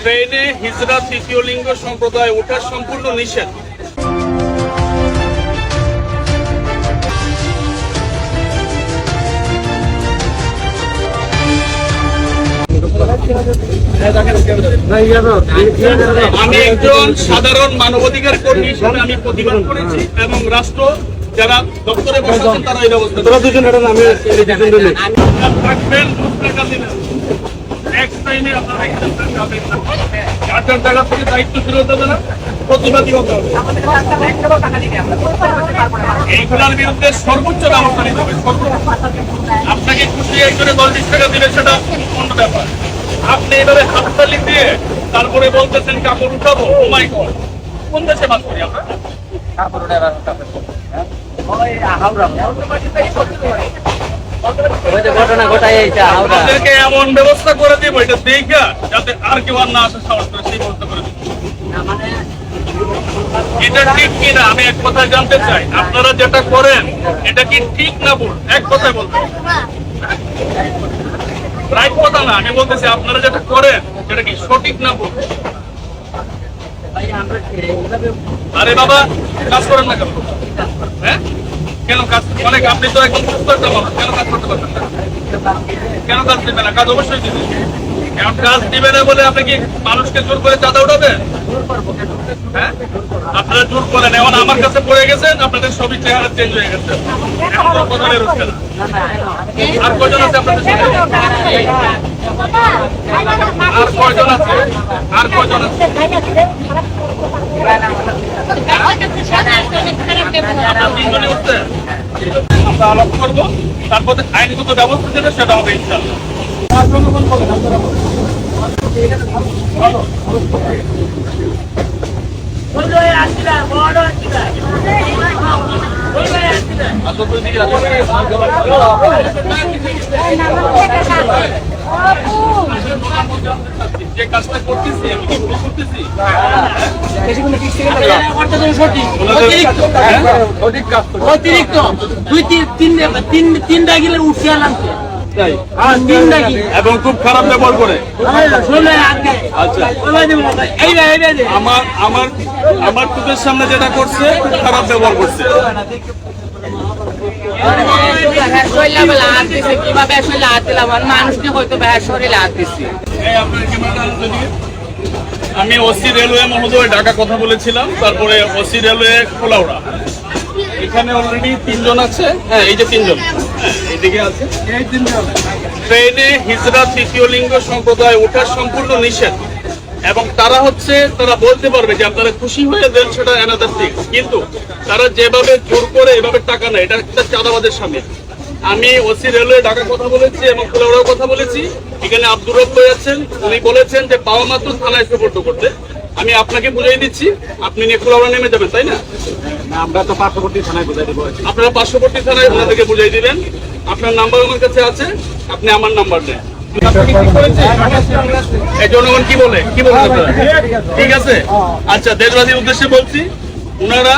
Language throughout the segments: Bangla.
ট্রেনে হিজড়া তৃতীয় লিঙ্গ সম্প্রদায় ওঠার সম্পূর্ণ নিষেধ। আমি একজন সাধারণ মানবাধিকার কর্মী হিসেবে আমি প্রতিবাদ করেছি এবং রাষ্ট্র যারা দপ্তরে বসেছেন তারা এই ব্যবস্থা তোরা দুজন এটা নামে দুজন থাকবেন দশ টাকা দিবেন এক ট্রেনে আপনারা এখানে যাবেন না। থেকে দায়িত্ব ফেরত দেবে না প্রতিবাদী হতে হবে। এইগুলোর বিরুদ্ধে সর্বোচ্চ ব্যবস্থা নিতে হবে আপনাকে খুশি একজনে দশ টাকা দিলে সেটা অন্য ব্যাপার। আপনি এভাবে হাততালি দিয়ে তারপরে বলতেছেন কাপড় উঠাবো? ও মাই গড কোন দেশে বাস করি আমরা? ঘটনা ঘটাই হাওড়া আপনাদেরকে এমন ব্যবস্থা করে দিব এটা দেখা যাতে আর কেউ আর না আসে সাহস করে সেই ব্যবস্থা করে দিব। এটা ঠিক কিনা আমি এক কথায় জানতে চাই। আপনারা যেটা করেন এটা কি ঠিক না ভুল? এক কথায় বলতে রাইট কথা না আমি বলতেছি আপনারা যেটা করেন সেটা কি সঠিক না ভুল? আরে বাবা কাজ করেন না কেন? হ্যাঁ? কেন কাজ অনেক আপনি তো একদম সুস্থ একটা মানুষ কেন কাজ করতে পারবেন না? কেন কাজ দিবে না? কাজ অবশ্যই দিবে এখন কাজ দিবে না বলে আপনি কি মানুষকে জোর করে চাঁদা উঠাবেন? হ্যাঁ? আপনারা জোর করেন। এখন আমার কাছে পড়ে গেছেন আপনাদের সবই চেহারা চেঞ্জ হয়ে গেছে। এখন তো বেরোচ্ছে না আর কজন আছে আপনাদের আর কয়জন আছে? আর কয়জন আছে? আপনারা তিনজনই আমরা আলাপ করব তারপরে আইনগত ব্যবস্থা যেটা সেটা হবে ইনশাল্লাহ যে কাজটা করতেছি আমি কি ভুল করতেছি অতিরিক্ত দুই তিন তিন তিন তিনটা গেলে উঠে আলাম আর তিনটা কি এবং খুব খারাপ ব্যবহার করে আচ্ছা আমার আমার আমার চোখের সামনে যেটা করছে খুব খারাপ ব্যবহার করছে কীভাবে মানুষকে হয়তো শরীরে হাত দিচ্ছি আমি ওসি রেলওয়ে মহোদয় ঢাকা কথা বলেছিলাম তারপরে ওসি রেলওয়ে খোলাউড়া। এখানে অলরেডি তিনজন আছে। হ্যাঁ এই যে তিনজন। হ্যাঁ এইদিকে আছে। ট্রেনে হিজড়া তৃতীয় লিঙ্গ সম্প্রদায় ওঠার সম্পূর্ণ নিষেধ। এবং তারা হচ্ছে তারা বলতে পারবে যে আপনারা খুশি হয়ে দেন সেটা অ্যানাদার থিং কিন্তু তারা যেভাবে জোর করে এভাবে টাকা নেয় এটা একটা চাঁদাবাদের সামনে। আমি ওসি রেলওয়ে ঢাকা কথা বলেছি এবং কুলাউড়াও কথা বলেছি। এখানে আব্দুর রব আছেন? উনি বলেছেন যে পাওয়া মাত্র থানায় সুপর্দ করতে। আমি আপনাকে বুঝিয়ে দিচ্ছি আপনি কুলাউড়া নেমে যাবেন তাই না? আমরা তো পার্শ্ববর্তী থানায় বুঝাই দেবো। আপনারা পার্শ্ববর্তী থানায় ওনাদেরকে বুঝিয়ে দিবেন। আপনার নাম্বার আমার কাছে আছে আপনি আমার নাম্বার নেন কি জনগণ কি বলে? কি বলে ঠিক আছে? আচ্ছা দেশবাসীর উদ্দেশ্যে বলছি ওনারা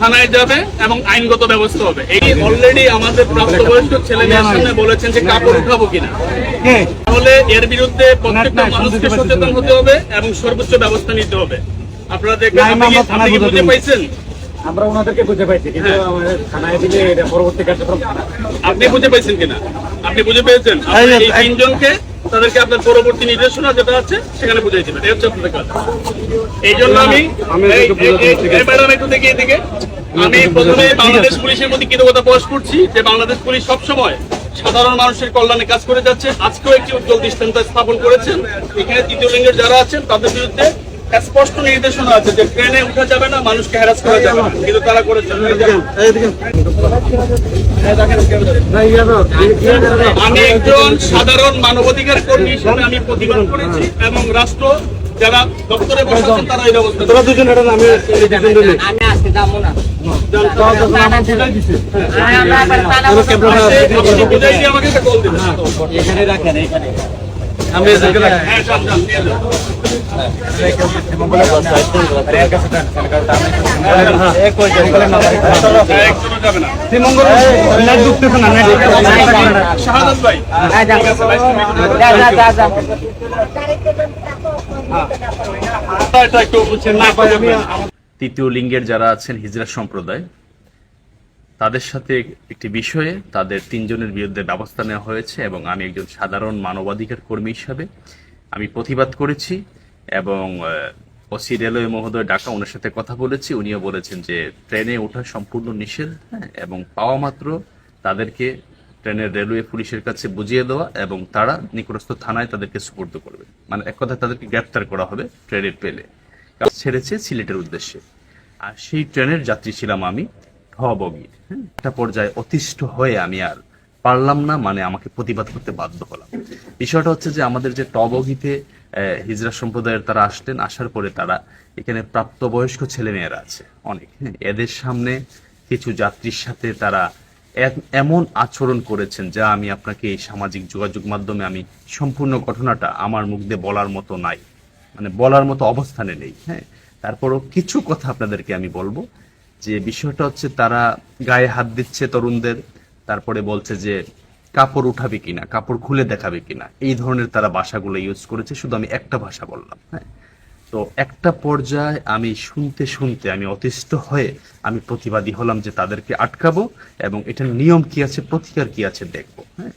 থানায় যাবে এবং আইনগত ব্যবস্থা হবে। এই অলরেডি আমাদের প্রাপ্তবয়স্ক ছেলে মেয়ের সামনে বলেছেন যে কাপড় উঠাবো কিনা। তাহলে এর বিরুদ্ধে প্রত্যেকটা মানুষকে সচেতন হতে হবে এবং সর্বোচ্চ ব্যবস্থা নিতে হবে। আপনারা দেখবেন না, আপনি কি- বুঝে পাইছেন? আমরা ওনাদেরকে বুঝে পাইছি কিন্তু হ্যাঁ। থানায় দিলে এটা পরবর্তী কার্যক্রম আপনি বুঝে পেয়েছেন কিনা? আপনি বুঝে পেয়েছেন? এই তিনজনকে তাদেরকে আপনার পরবর্তী নির্দেশনা যেটা আছে সেখানে বুঝাই দিবেন। এই হচ্ছে আপনাদের কাজ। এই জন্য আমি। ম্যাডাম একটু দেখে এদিকে। আমি প্রথমে বাংলাদেশ পুলিশের প্রতি কৃতজ্ঞতা প্রকাশ করছি যে বাংলাদেশ পুলিশ সবসময় সাধারণ মানুষের কল্যাণে কাজ করে যাচ্ছে। আজকেও একটি উজ্জ্বল দৃষ্টান্ত স্থাপন করেছেন। এখানে তৃতীয় লিঙ্গের যারা আছেন তাদের বিরুদ্ধে স্পষ্ট নির্দেশনা আছে যে ট্রেনে উঠা যাবে না মানুষকে হ্যারাস করা যাবে না। কিন্তু তারা করেছেন আমি একজন সাধারণ মানবাধিকার কর্মী হিসেবে আমি প্রতিবাদ করেছি এবং রাষ্ট্র যারা দপ্তরে বসেছেন তারা এই ব্যবস্থা তোরা দুজন এটা নামে দুজন আমি আজকে যাব না। দিবেন। এখানে রাখেন এখানে। তৃতীয় লিঙ্গের যারা আছেন হিজরা সম্প্রদায় তাদের সাথে একটি বিষয়ে তাদের তিনজনের বিরুদ্ধে ব্যবস্থা নেওয়া হয়েছে এবং আমি একজন সাধারণ মানবাধিকার কর্মী হিসাবে আমি প্রতিবাদ করেছি এবং ওসি রেলওয়ে মহোদয় ডাকা ওনার সাথে কথা বলেছি। উনিও বলেছেন যে ট্রেনে ওঠা সম্পূর্ণ নিষেধ হ্যাঁ, এবং পাওয়া মাত্র তাদেরকে ট্রেনের রেলওয়ে পুলিশের কাছে বুঝিয়ে দেওয়া এবং তারা নিকটস্থ থানায় তাদেরকে সুপর্দ করবে। মানে এক কথায় তাদেরকে গ্রেপ্তার করা হবে ট্রেনের পেলে। ছেড়েছে সিলেটের উদ্দেশ্যে। আর সেই ট্রেনের যাত্রী ছিলাম আমি। ঠ বগির হ্যাঁ, একটা পর্যায়ে অতিষ্ঠ হয়ে আমি আর পারলাম না মানে আমাকে প্রতিবাদ করতে বাধ্য হলাম। বিষয়টা হচ্ছে যে আমাদের যে টবগিতে হিজরা সম্প্রদায়ের তারা আসলেন আসার পরে তারা এখানে প্রাপ্তবয়স্ক ছেলেমেয়েরা আছে অনেক। এদের সামনে কিছু যাত্রীর সাথে তারা এমন আচরণ করেছেন যা আমি আপনাকে এই সামাজিক যোগাযোগ মাধ্যমে আমি সম্পূর্ণ ঘটনাটা আমার মুখ দিয়ে বলার মতো নাই মানে বলার মতো অবস্থানে নেই। হ্যাঁ তারপরও কিছু কথা আপনাদেরকে আমি বলব। যে বিষয়টা হচ্ছে তারা গায়ে হাত দিচ্ছে তরুণদের, তারপরে বলছে যে কাপড় উঠাবে কিনা, কাপড় খুলে দেখাবে কিনা, এই ধরনের তারা ভাষাগুলো ইউজ করেছে। শুধু আমি একটা ভাষা বললাম হ্যাঁ? তো একটা পর্যায়ে আমি শুনতে শুনতে আমি অতিষ্ঠ হয়ে আমি প্রতিবাদী হলাম যে তাদেরকে আটকাবো এবং এটার নিয়ম কি আছে, প্রতিকার কি আছে দেখব হ্যাঁ?